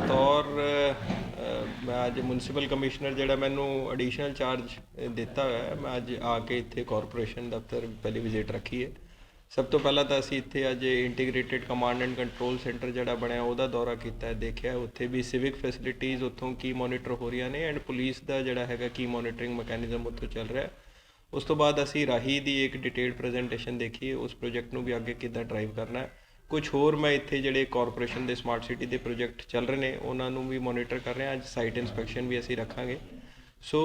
ਬਤੌਰ ਮੈਂ ਅੱਜ ਮਿਊਨਿਸਪਲ ਕਮਿਸ਼ਨਰ ਜਿਹੜਾ ਮੈਨੂੰ ਐਡੀਸ਼ਨਲ ਚਾਰਜ ਦਿੱਤਾ ਹੋਇਆ ਹੈ। ਮੈਂ ਅੱਜ ਆ ਕੇ ਇੱਥੇ ਕਾਰਪੋਰੇਸ਼ਨ ਦਫ਼ਤਰ ਪਹਿਲੀ ਵਿਜ਼ਿਟ ਰੱਖੀ ਹੈ। ਸਭ ਤੋਂ ਪਹਿਲਾਂ ਤਾਂ ਅਸੀਂ ਇੱਥੇ ਅੱਜ integrated command and control centre ਜਿਹੜਾ ਬਣਿਆ, ਉਹਦਾ ਦੌਰਾ ਕੀਤਾ ਹੈ, ਦੇਖਿਆ ਉੱਥੇ ਵੀ ਸਿਵਿਕ ਫੈਸਿਲਿਟੀਜ਼ ਉੱਥੋਂ ਕੀ ਮੋਨੀਟਰ ਹੋ ਰਹੀਆਂ ਨੇ ਐਂਡ ਪੁਲਿਸ ਦਾ ਜਿਹੜਾ ਹੈਗਾ, ਕੀ ਮੋਨੀਟਰਿੰਗ ਮੈਕੈਨਿਜ਼ਮ ਉੱਥੋਂ ਚੱਲ ਰਿਹਾ ਹੈ। ਉਸ ਤੋਂ ਬਾਅਦ ਅਸੀਂ ਰਾਹੀ ਦੀ ਇੱਕ ਡਿਟੇਲਡ ਪ੍ਰੈਜੈਂਟੇਸ਼ਨ ਦੇਖੀ ਉਸ ਪ੍ਰੋਜੈਕਟ ਨੂੰ ਵੀ ਅੱਗੇ ਕਿੱਦਾਂ ਡਰਾਈਵ ਕਰਨਾ ਹੈ। ਕੁਝ ਹੋਰ ਮੈਂ ਇੱਥੇ ਜਿਹੜੇ ਕਾਰਪੋਰੇਸ਼ਨ ਦੇ ਸਮਾਰਟ ਸਿਟੀ ਦੇ ਪ੍ਰੋਜੈਕਟ ਚੱਲ ਰਹੇ ਨੇ, ਉਹਨਾਂ ਨੂੰ ਵੀ ਮੋਨੀਟਰ ਕਰ ਰਹੇ ਹਾਂ ਅੱਜ ਸਾਈਟ ਇਨਸਪੈਕਸ਼ਨ ਵੀ ਅਸੀਂ ਰੱਖਾਂਗੇ। ਸੋ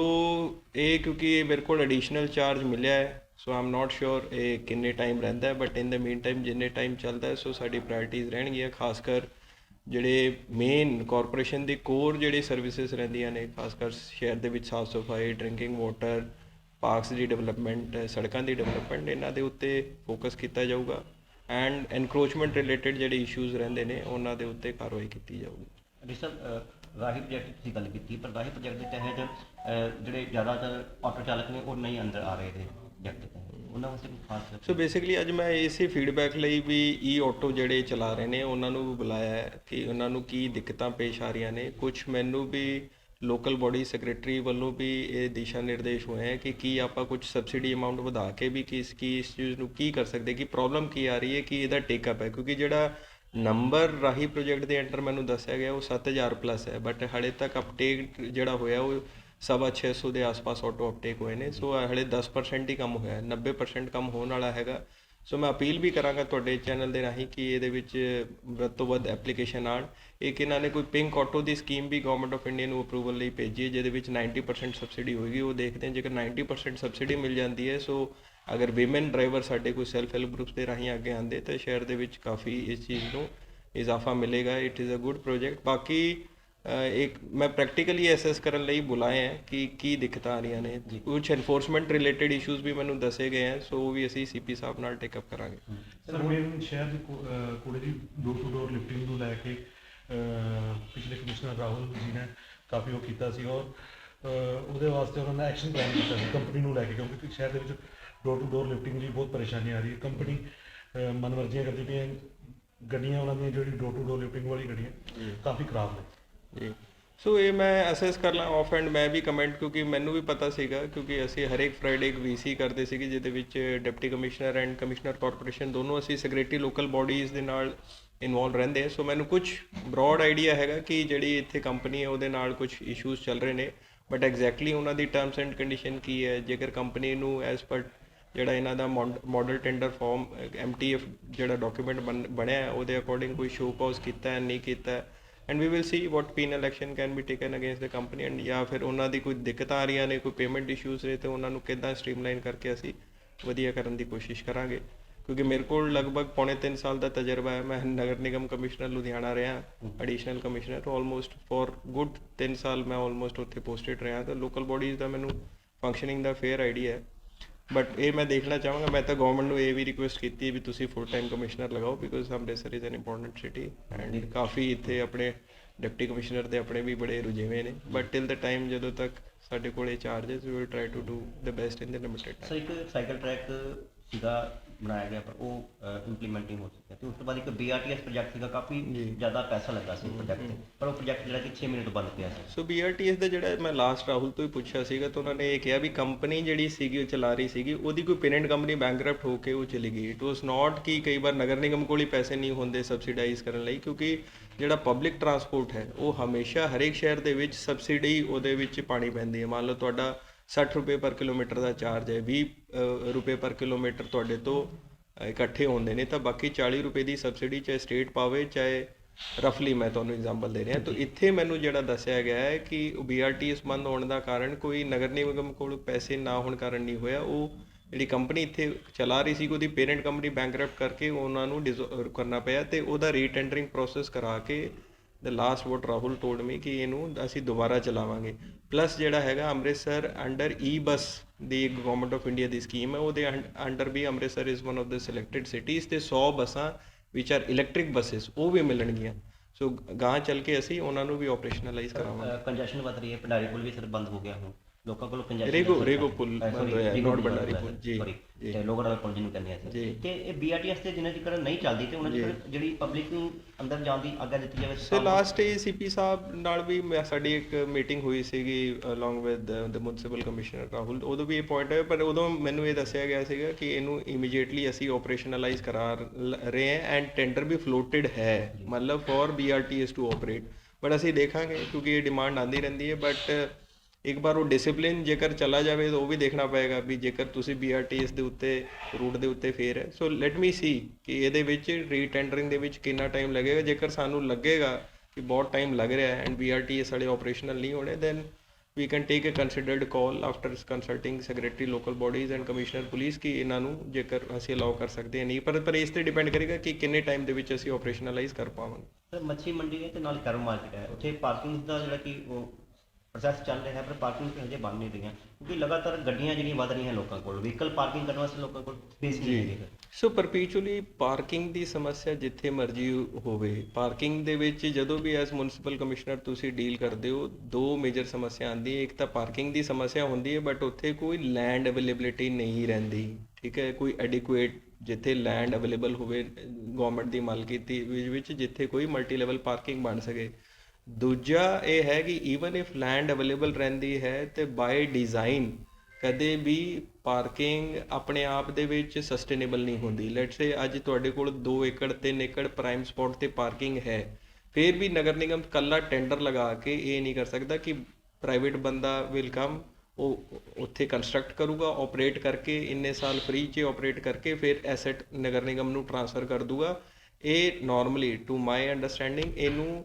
ਇਹ ਕਿਉਂਕਿ ਇਹ ਮੇਰੇ ਕੋਲ ਐਡੀਸ਼ਨਲ ਚਾਰਜ ਮਿਲਿਆ ਹੈ ਸੋ ਆਮ ਨਾਟ ਸ਼ੋਰ ਇਹ ਕਿੰਨੇ ਟਾਈਮ ਰਹਿੰਦਾ ਹੈ but in the mean time ਜਿੰਨੇ ਟਾਈਮ ਚੱਲਦਾ ਹੈ ਸੋ ਸਾਡੀ ਪ੍ਰਾਇੋਰਟੀਜ਼ ਰਹਿਣਗੀਆਂ, ਖਾਸ ਕਰ ਜਿਹੜੇ ਮੇਨ ਕਾਰਪੋਰੇਸ਼ਨ ਦੀ ਕੋਰ ਜਿਹੜੇ ਸਰਵਿਸਿਜ਼ ਰਹਿੰਦੀਆਂ ਨੇ, ਖਾਸ ਕਰ ਸ਼ਹਿਰ ਦੇ ਵਿੱਚ ਸਾਫ਼ ਸਫ਼ਾਈ ਡਰਿੰਕਿੰਗ ਵਾਟਰ ਪਾਰਕਸ ਦੀ ਡਿਵੈਲਪਮੈਂਟ ਸੜਕਾਂ ਦੀ ਡਿਵੈਲਪਮੈਂਟ ਇਹਨਾਂ ਦੇ ਉੱਤੇ ਫੋਕਸ ਕੀਤਾ ਜਾਊਗਾ। ਐਂਡ ਐਨਕਰੋਚਮੈਂਟ ਰਿਲੇਟਡ ਜਿਹੜੇ ਇਸ਼ੂਜ਼ ਰਹਿੰਦੇ ਨੇ ਉਹਨਾਂ ਦੇ ਉੱਤੇ ਕਾਰਵਾਈ ਕੀਤੀ ਜਾਊਗੀ। ਰਿਸਰ ਰਾਹੀ ਪ੍ਰੋਜੈਕਟ ਦੀ ਗੱਲ ਕੀਤੀ ਪਰ ਰਾਹੀ ਪ੍ਰੋਜੈਕਟ ਦੇ ਤਹਿਤ ਜਿਹੜੇ ਜ਼ਿਆਦਾਤਰ ਆਟੋ ਚਾਲਕ ਨੇ ਉਹ ਨਹੀਂ ਅੰਦਰ ਆ ਰਹੇ ਨੇ ਪ੍ਰੋਜੈਕਟ ਦੇ ਉਹਨਾਂ ਵਾਸਤੇ ਕੋਈ ਖਾਸ ਸੋ ਬੇਸਿਕਲੀ ਅੱਜ ਮੈਂ ਇਸੇ ਫੀਡਬੈਕ ਲਈ ਵੀ ਈ ਆਟੋ ਜਿਹੜੇ ਚਲਾ ਰਹੇ ਨੇ ਉਹਨਾਂ ਨੂੰ ਬੁਲਾਇਆ ਕਿ ਉਹਨਾਂ ਨੂੰ ਕੀ ਦਿੱਕਤਾਂ ਪੇਸ਼ ਆ ਰਹੀਆਂ ਨੇ। ਕੁਝ ਮੈਨੂੰ ਵੀ ਲੋਕਲ ਬੋਡੀ ਸੈਕਟਰੀ ਵੱਲੋਂ ਵੀ ਇਹ ਦਿਸ਼ਾ ਨਿਰਦੇਸ਼ ਹੋਏ ਹੈ ਕਿ ਕੀ ਆਪਾਂ ਕੁਝ ਸਬਸਿਡੀ ਅਮਾਉਂਟ ਵਧਾ ਕੇ ਵੀ ਕਿਸ ਕੀ ਇਸ ਚੀਜ਼ ਨੂੰ ਕੀ ਕਰ ਸਕਦੇ, ਕਿ ਪ੍ਰੋਬਲਮ ਕੀ ਆ ਰਹੀ ਹੈ, ਕਿ ਇਹਦਾ ਟੇਕ ਅਪ ਹੈ? ਕਿਉਂਕਿ ਜਿਹੜਾ ਨੰਬਰ ਰਾਹੀਂ ਪ੍ਰੋਜੈਕਟ ਦੇ ਅੰਡਰ ਮੈਨੂੰ ਦੱਸਿਆ ਗਿਆ, ਉਹ 7000 ਪਲੱਸ ਹੈ ਬਟ ਹਲੇ ਤੱਕ ਅਪਟੇਕ ਜਿਹੜਾ ਹੋਇਆ, ਉਹ ਸਵਾ 600 ਦੇ ਆਸ-ਪਾਸ ਆਟੋ ਅਪਟੇਕ ਹੋਏ ਨੇ ਸੋ ਹਲੇ 10% ਹੀ ਕੰਮ ਹੋਇਆ ਹੈ 90% ਕੰਮ ਹੋਣ ਵਾਲਾ ਹੈਗਾ। ਸੋ ਮੈਂ ਅਪੀਲ ਵੀ ਕਰਾਂਗਾ ਤੁਹਾਡੇ ਚੈਨਲ ਦੇ ਰਾਹੀਂ ਕਿ ਇਹਦੇ ਵਿੱਚ ਵੱਧ ਤੋਂ ਵੱਧ ਐਪਲੀਕੇਸ਼ਨ ਆਣ ਇੱਕ ਇਹਨਾਂ ਨੇ ਕੋਈ ਪਿੰਕ ਆਟੋ ਦੀ ਸਕੀਮ ਵੀ ਗਵਰਨਮੈਂਟ ਆਫ ਇੰਡੀਆ ਨੂੰ ਅਪਰੂਵਲ ਲਈ ਭੇਜੀ ਹੈ, ਜਿਹਦੇ ਵਿੱਚ 90% ਸਬਸਿਡੀ ਹੋਏਗੀ। ਉਹ ਦੇਖਦੇ ਹਾਂ, ਜੇਕਰ 90% ਸਬਸਿਡੀ ਮਿਲ ਜਾਂਦੀ ਹੈ ਸੋ ਅਗਰ ਔਮਨ ਡਰਾਈਵਰ ਸਾਡੇ ਕੋਈ ਸੈਲਫ ਹੈਲਪ ਗਰੁੱਪਸ ਦੇ ਰਾਹੀਂ ਅੱਗੇ ਆਉਂਦੇ, ਤਾਂ ਸ਼ਹਿਰ ਦੇ ਵਿੱਚ ਕਾਫੀ ਇਸ ਚੀਜ਼ ਨੂੰ ਇਜ਼ਾਫਾ ਮਿਲੇਗਾ। It is a good project ਬਾਕੀ ਇੱਕ ਮੈਂ ਪ੍ਰੈਕਟੀਕਲੀ ਅਸੈਸ ਕਰਨ ਲਈ ਬੁਲਾਏ ਹੈ ਕਿ ਕੀ ਦਿੱਕਤਾਂ ਆ ਰਹੀਆਂ ਨੇ। ਕੁਝ ਐਨਫੋਰਸਮੈਂਟ ਰਿਲੇਟਡ ਇਸ਼ੂਜ਼ ਵੀ ਮੈਨੂੰ ਦੱਸੇ ਗਏ ਹੈ ਸੋ ਉਹ ਵੀ ਅਸੀਂ ਸੀਪੀ ਸਾਹਿਬ ਨਾਲ ਟੇਕ ਅਪ ਕਰਾਂਗੇ। ਸਰ ਮੇਨ ਸ਼ਹਿਰ ਦੀ ਕੂੜੇ ਦੀ ਡੋਰ ਟੂ ਡੋਰ ਲਿਫਟਿੰਗ ਨੂੰ ਲੈ ਕੇ ਪਿਛਲੇ ਕਮਿਸ਼ਨਰ ਰਾਹੁਲ ਜੀ ਨੇ ਕਾਫੀ ਉਹ ਕੀਤਾ ਸੀ ਔਰ ਉਹਦੇ ਵਾਸਤੇ ਉਹਨਾਂ ਨੇ ਐਕਸ਼ਨ ਪਲਾਨ ਕੀਤਾ ਸੀ ਕੰਪਨੀ ਨੂੰ ਲੈ ਕੇ ਕਿਉਂਕਿ ਸ਼ਹਿਰ ਦੇ ਵਿੱਚ ਡੋਰ ਟੂ ਡੋਰ ਲਿਫਟਿੰਗ ਦੀ ਬਹੁਤ ਪਰੇਸ਼ਾਨੀ ਆ ਰਹੀ ਹੈ। ਕੰਪਨੀ ਅਹ ਮਨਮਰਜ਼ੀਆਂ ਕਰਦੀ ਪਈਆਂ ਗੱਡੀਆਂ ਉਹਨਾਂ ਦੀਆਂ ਜਿਹੜੀ ਡੋਰ ਟੂ ਡੋਰ ਲਿਫਟਿੰਗ ਵਾਲੀ ਗੱਡੀਆਂ ਕਾਫੀ ਖਰਾਬ ਨੇ। ਜੀ। ਸੋ ਇਹ ਮੈਂ ਅਸੈਸ ਕਰ ਲਾਂ ਆਫ ਐਂਡ ਮੈਂ ਵੀ ਕਮੈਂਟ ਕਿਉਂਕਿ ਮੈਨੂੰ ਵੀ ਪਤਾ ਸੀਗਾ, ਕਿਉਂਕਿ ਅਸੀਂ ਹਰੇਕ ਫਰਾਈਡੇ ਇੱਕ ਵੀਸੀ ਕਰਦੇ ਸੀਗੇ, ਜਿਹਦੇ ਵਿੱਚ deputy commissioner and commissioner corporation ਦੋਨੋਂ ਅਸੀਂ ਸੈਕਟਰੀ ਲੋਕਲ ਬਾਡੀਜ਼ ਦੇ ਨਾਲ ਇਨਵੋਲਵ ਰਹਿੰਦੇ ਹਾਂ ਸੋ ਮੈਨੂੰ ਕੁਝ ਬ੍ਰੌਡ ਆਈਡੀਆ ਹੈਗਾ ਕਿ ਜਿਹੜੀ ਇੱਥੇ ਕੰਪਨੀ ਹੈ, ਉਹਦੇ ਨਾਲ ਕੁਝ ਇਸ਼ੂਜ਼ ਚੱਲ ਰਹੇ ਨੇ। ਬਟ ਐਗਜ਼ੈਕਟਲੀ ਉਹਨਾਂ ਦੀ ਟਰਮਸ ਐਂਡ ਕੰਡੀਸ਼ਨ ਕੀ ਹੈ? ਜੇਕਰ ਕੰਪਨੀ ਨੂੰ ਐਸ ਪਰ ਜਿਹੜਾ ਇਹਨਾਂ ਦਾ ਮਾਡਲ ਟੈਂਡਰ ਫਾਰਮ ਐਮਟੀਐਫ ਜਿਹੜਾ ਡਾਕੂਮੈਂਟ ਬਣਿਆ ਉਹਦੇ ਅਕੋਰਡਿੰਗ ਕੋਈ ਸ਼ੋ ਕਾਜ਼ ਕੀਤਾ ਹੈ, ਨਹੀਂ ਕੀਤਾ and we will see what penal action can be taken against the company and ਜਾਂ ਫਿਰ ਉਹਨਾਂ ਦੀ ਕੋਈ ਦਿੱਕਤਾਂ ਆ ਰਹੀਆਂ ਨੇ ਕੋਈ ਪੇਮੈਂਟ ਇਸ਼ੂਜ਼ ਨੇ ਤੇ ਉਹਨਾਂ ਨੂੰ ਕਿੱਦਾਂ ਸਟ੍ਰੀਮਲਾਈਨ ਕਰਕੇ ਅਸੀਂ ਵਧੀਆ ਕਰਨ ਦੀ ਕੋਸ਼ਿਸ਼ ਕਰਾਂਗੇ। ਕਿਉਂਕਿ ਮੇਰੇ ਕੋਲ ਲਗਭਗ ਪੌਣੇ 3 ਸਾਲ ਦਾ ਤਜਰਬਾ ਹੈ ਮੈਂ ਨਗਰ ਨਿਗਮ ਕਮਿਸ਼ਨਰ ਲੁਧਿਆਣਾ ਰਿਹਾ additional commissioner almost for good 3 ਸਾਲ ਮੈਂ ਆਲਮੋਸਟ ਉੱਥੇ ਪੋਸਟਡ ਰਿਹਾ। ਤਾਂ ਲੋਕਲ ਬਾਡੀਜ਼ ਦਾ ਮੈਨੂੰ ਫੰਕਸ਼ਨਿੰਗ ਦਾ ਫੇਅਰ ਆਈਡੀਆ ਹੈ। ਬਟ ਇਹ ਮੈਂ ਦੇਖਣਾ ਚਾਹਾਂਗਾ, ਮੈਂ ਤਾਂ ਗਵਰਨਮੈਂਟ ਨੂੰ ਇਹ ਵੀ ਰਿਕੁਐਸਟ ਕੀਤੀ ਵੀ ਤੁਸੀਂ ਫੁੱਲ ਟਾਈਮ ਕਮਿਸ਼ਨਰ ਲਗਾਓ because Amritsar is an important city and ਕਾਫੀ ਇੱਥੇ ਆਪਣੇ ਡਿਪਟੀ ਕਮਿਸ਼ਨਰ ਦੇ ਆਪਣੇ ਵੀ ਬੜੇ ਰੁਝੇਵੇਂ ਨੇ। ਬਟ ਟਿਲ ਦਾ ਟਾਈਮ ਜਦੋਂ ਤੱਕ ਸਾਡੇ ਕੋਲ ਇਹ charges we will try to do the best in the limited time sir cycle track ਦਾ ਬਣਾਇਆ ਗਿਆ ਪਰ ਉਹ ਇੰਪਲੀਮੈਂਟ ਨਹੀਂ ਹੋ ਸਕਿਆ। ਤੇ ਉਸ ਤੋਂ ਬਾਅਦ ਇੱਕ BRTS ਪ੍ਰੋਜੈਕਟ ਸੀਗਾ ਕਾਫੀ ਜ਼ਿਆਦਾ ਪੈਸਾ ਲੱਗਾ ਸੀ ਪ੍ਰੋਜੈਕਟ ਤੇ। ਪਰ ਉਹ ਪ੍ਰੋਜੈਕਟ ਜਿਹੜਾ ਕਿ 6 ਮਹੀਨੇ ਤੋਂ ਬੰਦ ਪਿਆ ਸੀ। ਸੋ BRTS ਦਾ ਜਿਹੜਾ ਮੈਂ ਲਾਸਟ ਰਾਹੁਲ ਤੋਂ ਹੀ ਪੁੱਛਿਆ ਸੀਗਾ ਤਾਂ ਉਹਨਾਂ ਨੇ ਇਹ ਕਿਹਾ ਵੀ ਕੰਪਨੀ ਜਿਹੜੀ ਸੀਗੀ ਉਹ ਚਲਾ ਰਹੀ ਸੀਗੀ ਉਹਦੀ ਕੋਈ ਪੇਰੈਂਟ ਕੰਪਨੀ ਬੈਂਕਰਪਟ ਹੋ ਕੇ ਉਹ ਚਲੀ ਗਈ। ਇਟ ਵਾਸ ਨਾਟ ਕਿ ਕਈ ਵਾਰ ਨਗਰ ਨਿਗਮ ਕੋਲ ਹੀ ਪੈਸੇ ਨਹੀਂ ਹੁੰਦੇ ਸਬਸਿਡਾਈਜ਼ ਕਰਨ ਲਈ ਕਿਉਂਕਿ ਜਿਹੜਾ ਪਬਲਿਕ ਟਰਾਂਸਪੋਰਟ ਹੈ ਉਹ ਹਮੇਸ਼ਾ ਹਰੇਕ ਸ਼ਹਿਰ ਦੇ ਵਿੱਚ ਸਬਸਿਡੀ ਉਹਦੇ ਵਿੱਚ ਪਾਣੀ ਪੈਂਦੀ ਹੈ। ਮੰਨ ਲਓ ਤੁਹਾਡਾ 60 ਰੁਪਏ ਪਰ ਕਿਲੋਮੀਟਰ ਦਾ ਚਾਰਜ ਹੈ 20 ਅ, ਰੁਪਏ ਪਰ ਕਿਲੋਮੀਟਰ ਤੁਹਾਡੇ ਤੋਂ ਇਕੱਠੇ ਹੁੰਦੇ ਨੇ। ਤਾਂ ਬਾਕੀ 40 ਰੁਪਏ ਦੀ ਸਬਸਿਡੀ ਚਾਹੇ ਸਟੇਟ ਪਾਵੇ ਚਾਹੇ ਰਫਲੀ ਮੈਂ ਤੁਹਾਨੂੰ ਐਗਜ਼ਾਮਪਲ ਦੇ ਰਿਹਾ। ਤਾਂ ਇੱਥੇ ਮੈਨੂੰ ਜਿਹੜਾ ਦੱਸਿਆ ਗਿਆ ਹੈ ਕਿ BRTS ਬੰਦ ਹੋਣ ਦਾ ਕਾਰਨ ਕੋਈ ਨਗਰ ਨਿਗਮ ਕੋਲ ਪੈਸੇ ਨਾ ਹੋਣ ਕਾਰਨ ਨਹੀਂ ਹੋਇਆ। ਉਹ ਜਿਹੜੀ ਕੰਪਨੀ ਇੱਥੇ ਚਲਾ ਰਹੀ ਸੀ ਉਹਦੀ ਪੇਰੈਂਟ ਕੰਪਨੀ ਬੈਂਕਰਪਟ ਕਰਕੇ ਉਹਨਾਂ ਨੂੰ ਕਰਨਾ ਪਿਆ ਤੇ ਉਹਦਾ ਰੀਟੈਂਡਰਿੰਗ ਪ੍ਰੋਸੈਸ ਕਰਾ ਕੇ the last vote Rahul told me ਕਿ ਇਹਨੂੰ ਅਸੀਂ ਦੁਬਾਰਾ ਚਲਾਵਾਂਗੇ ਪਲੱਸ ਜਿਹੜਾ ਹੈਗਾ ਅੰਮ੍ਰਿਤਸਰ ਅੰਡਰ ਈ ਬੱਸ ਦੀ ਗਵਰਨਮੈਂਟ ਆਫ ਇੰਡੀਆ ਦੀ ਸਕੀਮ ਹੈ ਉਹਦੇ under we Amritsar is one of the selected cities ਤੇ 100 ਬੱਸਾਂ ਵਿਚ ਆਰ ਇਲੈਕਟ੍ਰਿਕ ਬੱਸਸ ਉਹ ਵੀ ਮਿਲਣਗੀਆਂ ਸੋ ਗਾਂ ਚੱਲ ਕੇ ਅਸੀਂ ਉਹਨਾਂ ਨੂੰ ਵੀ ਆਪਰੇਸ਼ਨਲਾਈਜ਼ ਕਰਾਵਾਂਗੇ ਕੰਜੈਸ਼ਨ ਵੱਧ ਰਹੀ ਹੈ ਭੰਡਾਰੀ ਪੁਲ ਵੀ ਸਰ ਬੰਦ ਹੋ ਗਿਆ ਹੁਣ ਲੋਕਾਂ ਕੋਲੋਂ ਕੰਜੈਸ਼ਨ ਰੇਗੋ- ਰੇਗੋ ਪੁਲ ਬੰਦ ਹੋਇਆ ਹੈ, ਨੋਟ ਭੰਡਾਰੀ ਪੁਲ, ਜੀ। ਤੇ ਜਿਹਨੂੰ ਕਹਿੰਦੇ ਆ ਜੀ। ਅਸੀਂ ਤੇ ਇਹ ਬੀਆਰਟੀਐਸ ਤੇ ਜਿੰਨਾ ਚਿਰ ਨਹੀਂ ਚੱਲਦੀ ਤੇ ਉਹਨਾਂ ਚਿਰ ਜਿਹੜੀ ਪਬਲਿਕ ਨੂੰ ਅੰਦਰ ਜਾਣ ਦੀ ਆਗਿਆ ਦਿੱਤੀ ਜਾਵੇ ਸੋ ਲਾਸਟ ਏ ਸੀਪੀ ਸਾਹਿਬ ਨਾਲ ਵੀ ਸਾਡੀ ਇੱਕ ਮੀਟਿੰਗ ਹੋਈ ਸੀਗੀ along with the municipal commissioner Rahul ਉਦੋਂ ਵੀ ਇਹ ਪੁਆਇੰਟ ਹੈ ਪਰ ਉਦੋਂ ਮੈਨੂੰ ਇਹ ਦੱਸਿਆ ਗਿਆ ਸੀਗਾ ਕਿ ਇਹਨੂੰ ਇਮੀਡੀਏਟਲੀ ਅਸੀਂ ਆਪਰੇਸ਼ਨਲਾਈਜ਼ ਕਰਾ ਰਹੇ ਹਾਂ ਐਂਡ ਟੈਂਡਰ ਵੀ ਫਲੋਟਡ ਹੈ। ਮਤਲਬ for BRTS to operate but ਅਸੀਂ ਦੇਖਾਂਗੇ ਕਿਉਂਕਿ ਇਹ ਡਿਮਾਂਡ ਆਂਦੀ ਰਹਿੰਦੀ ਹੈ ਬਟ ਇੱਕ ਵਾਰ ਉਹ ਡਿਸਪਲਿਨ ਜੇਕਰ ਚਲਾ ਜਾਵੇ ਤਾਂ ਉਹ ਵੀ ਦੇਖਣਾ ਪਏਗਾ ਵੀ ਜੇਕਰ ਤੁਸੀਂ ਬੀਆਰਟੀਐਸ ਦੇ ਉੱਤੇ ਰੂਟ ਦੇ ਉੱਤੇ ਫੇਰ। ਹੈ ਸੋ ਲੈਟ ਮੀ ਸੀ ਕਿ ਇਹਦੇ ਵਿੱਚ ਰੀਟੈਂਡਰਿੰਗ ਦੇ ਵਿੱਚ ਕਿੰਨਾ ਟਾਈਮ ਲੱਗੇਗਾ। ਜੇਕਰ ਸਾਨੂੰ ਲੱਗੇਗਾ ਕਿ ਬਹੁਤ ਟਾਈਮ ਲੱਗ ਰਿਹਾ ਹੈ ਐਂਡ ਬੀਆਰਟੀਐਸ ਸਾਡੇ ਆਪਰੇਸ਼ਨਲ ਨਹੀਂ ਹੋਣੇ then we can take a considered call after consulting secretary, local bodies and commissioner police ਕਿ ਇਹਨਾਂ ਨੂੰ ਜੇਕਰ ਅਸੀਂ ਅਲਾਉ ਕਰ ਸਕਦੇ ਹਾਂ ਨਹੀਂ। ਪਰ ਪਰ ਇਸ ਤੇ ਡਿਪੈਂਡ ਕਰੇਗਾ ਕਿ ਕਿੰਨੇ ਟਾਈਮ ਦੇ ਵਿੱਚ ਅਸੀਂ ਆਪਰੇਸ਼ਨਲਾਈਜ਼ ਕਰ ਪਾਵਾਂਗੇ। ਸਰ, ਮੱਛੀ ਮੰਡੀ ਹੈ ਤੇ ਨਾਲ ਕਰਮ ਮਾਰਕੀਟ ਹੈ। ਉੱਥੇ ਪਾਰਕਿੰਗ ਦਾ ਜਿਹੜਾ ਕਿ ਉਹ ਪ੍ਰੋਸੈਸ ਚੱਲ ਰਿਹਾ ਹੈ ਪਰ ਪਾਰਕਿੰਗ ਤੇ ਹਜੇ ਬਣ ਨਹੀਂ ਰਹੀਆਂ ਕਿਉਂਕਿ ਲਗਾਤਾਰ ਗੱਡੀਆਂ ਜਿਹੜੀਆਂ ਵੱਧ ਰਹੀਆਂ ਲੋਕਾਂ ਕੋਲ ਵਹੀਕਲ ਪਾਰਕਿੰਗ ਕਰਨ ਵਾਸਤੇ ਲੋਕਾਂ ਕੋਲ ਸਪੇਸ ਨਹੀਂ ਸਰ ਸੋ ਪਰਪੀਚੁਅਲੀ ਪਾਰਕਿੰਗ ਦੀ ਸਮੱਸਿਆ ਜਿੱਥੇ ਮਰਜ਼ੀ ਹੋਵੇ ਪਾਰਕਿੰਗ ਦੇ ਵਿੱਚ ਜਦੋਂ ਵੀ ਐਸ ਮਿਊਨਿਸਪਲ ਕਮਿਸ਼ਨਰ ਤੁਸੀਂ ਡੀਲ ਕਰਦੇ ਹੋ ਦੋ ਮੇਜਰ ਸਮੱਸਿਆ ਆਉਂਦੀ ਹੈ ਇੱਕ ਤਾਂ ਪਾਰਕਿੰਗ ਦੀ ਸਮੱਸਿਆ ਹੁੰਦੀ ਹੈ ਬਟ ਉੱਥੇ ਕੋਈ ਲੈਂਡ ਅਵੇਲੇਬਿਲਿਟੀ ਨਹੀਂ ਰਹਿੰਦੀ ਠੀਕ ਹੈ ਕੋਈ ਐਡਿਕੁਏਟ ਜਿੱਥੇ ਲੈਂਡ ਅਵੇਲੇਬਲ ਹੋਵੇ ਗਵਰਨਮੈਂਟ ਦੀ ਮਾਲਕੀਤੀ ਵਿੱਚ ਵਿੱਚ ਜਿੱਥੇ ਕੋਈ ਮਲਟੀ ਲੈਵਲ ਪਾਰਕਿੰਗ ਬਣ ਸਕੇ। ਦੂਜਾ ਇਹ ਹੈ ਕਿ ਈਵਨ ਇਫ ਲੈਂਡ ਅਵੇਲੇਬਲ ਰਹਿੰਦੀ ਹੈ ਤੇ ਬਾਈ ਡਿਜ਼ਾਈਨ ਕਦੇ ਵੀ ਪਾਰਕਿੰਗ ਆਪਣੇ ਆਪ ਦੇ ਵਿੱਚ ਸਸਟੇਨੇਬਲ ਨਹੀਂ ਹੁੰਦੀ। ਲੈਟਸ ਸੇ ਅੱਜ ਤੁਹਾਡੇ ਕੋਲ 2 ਏਕੜ 3 ਏਕੜ ਪ੍ਰਾਈਮ ਸਪੌਟ ਤੇ ਪਾਰਕਿੰਗ ਹੈ, ਫਿਰ ਵੀ ਨਗਰ ਨਿਗਮ ਕੱਲਾ ਟੈਂਡਰ ਲਗਾ ਕੇ ਇਹ ਨਹੀਂ ਕਰ ਸਕਦਾ ਕਿ ਪ੍ਰਾਈਵੇਟ ਬੰਦਾ ਵਿਲ ਕਮ ਉਹ ਉੱਥੇ ਕੰਸਟਰਕਟ ਕਰੂਗਾ ਆਪਰੇਟ ਕਰਕੇ, ਇੰਨੇ ਸਾਲ ਫ੍ਰੀ 'ਚ ਆਪਰੇਟ ਕਰਕੇ ਫਿਰ ਐਸੈਟ ਨਗਰ ਨਿਗਮ ਨੂੰ ਟ੍ਰਾਂਸਫਰ ਕਰ ਦੂਗਾ। ਇਹ ਨਾਰਮਲੀ ਟੂ ਮਾਈ ਅੰਡਰਸਟੈਂਡਿੰਗ ਇਹਨੂੰ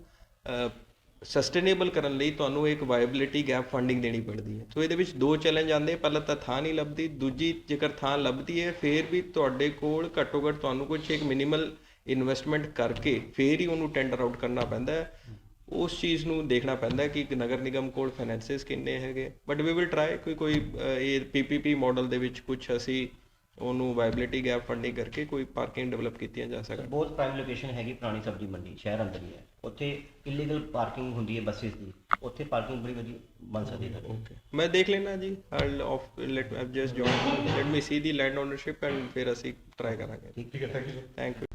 ਸਸਟੇਨੇਬਲ ਕਰਨ ਲਈ ਤੁਹਾਨੂੰ ਇੱਕ ਵਾਇਬਿਲਿਟੀ ਗੈਪ ਫੰਡਿੰਗ ਦੇਣੀ ਪੜਦੀ ਹੈ। ਸੋ ਇਹਦੇ ਵਿੱਚ ਦੋ ਚੈਲੰਜ ਆਉਂਦੇ ਪਹਿਲਾਂ ਤਾਂ ਥਾਂ ਨਹੀਂ ਲੱਭਦੀ ਦੂਜੀ ਜੇਕਰ ਥਾਂ ਲੱਭਦੀ ਹੈ ਫਿਰ ਵੀ ਤੁਹਾਡੇ ਕੋਲ ਘੱਟੋ ਘੱਟ ਤੁਹਾਨੂੰ ਕੁਝ ਇੱਕ ਮਿਨੀਮਲ ਇਨਵੈਸਟਮੈਂਟ ਕਰਕੇ ਫਿਰ ਹੀ ਉਹਨੂੰ ਟੈਂਡਰ ਆਊਟ ਕਰਨਾ ਪੈਂਦਾ ਹੈ। ਉਸ ਚੀਜ਼ ਨੂੰ ਦੇਖਣਾ ਪੈਂਦਾ ਹੈ ਕਿ ਨਗਰ ਨਿਗਮ ਕੋਲ ਫਾਈਨੈਂਸਿਸ ਕਿੰਨੇ ਹੈਗੇ। ਬਟ ਵੀ ਵਿਲ ਟਰਾਈ ਕੋਈ ਕੋਈ ਅਹ, ਇਹ ਪੀਪੀਪੀ ਮਾਡਲ ਦੇ ਵਿੱਚ ਕੁਝ ਅਸੀਂ ਉਹਨੂੰ ਵਾਇਬਿਲਿਟੀ ਗੈਪ ਫੰਡਿੰਗ ਕਰਕੇ ਕੋਈ ਪਾਰਕਿੰਗ ਡਿਵੈਲਪ ਕੀਤੀਆਂ ਜਾ ਸਕਣ। ਬਹੁਤ ਪ੍ਰਾਈਮ ਲੋਕੇਸ਼ਨ ਹੈਗੀ ਪੁਰਾਣੀ ਸਬਜ਼ੀ ਮੰਡੀ ਸ਼ਹਿਰ ਅੰਦਰ ਹੀ ਹੈ। ਉੱਥੇ ਇਲੀਗਲ ਪਾਰਕਿੰਗ ਹੁੰਦੀ ਹੈ ਬੱਸਿਸ ਦੀ। ਉੱਥੇ ਪਾਰਕਿੰਗ ਬੜੀ ਵਧੀਆ ਬਣ ਸਕਦੀ ਹੈ। ਓਕੇ ਮੈਂ ਦੇਖ ਲੈਣਾ ਜੀ। I of let I just join let me see the land ownership and ਫਿਰ ਅਸੀਂ ਟਰਾਈ ਕਰਾਂਗੇ। ਠੀਕ ਹੈ ਥੈਂਕ ਯੂ ਥੈਂਕ ਯੂ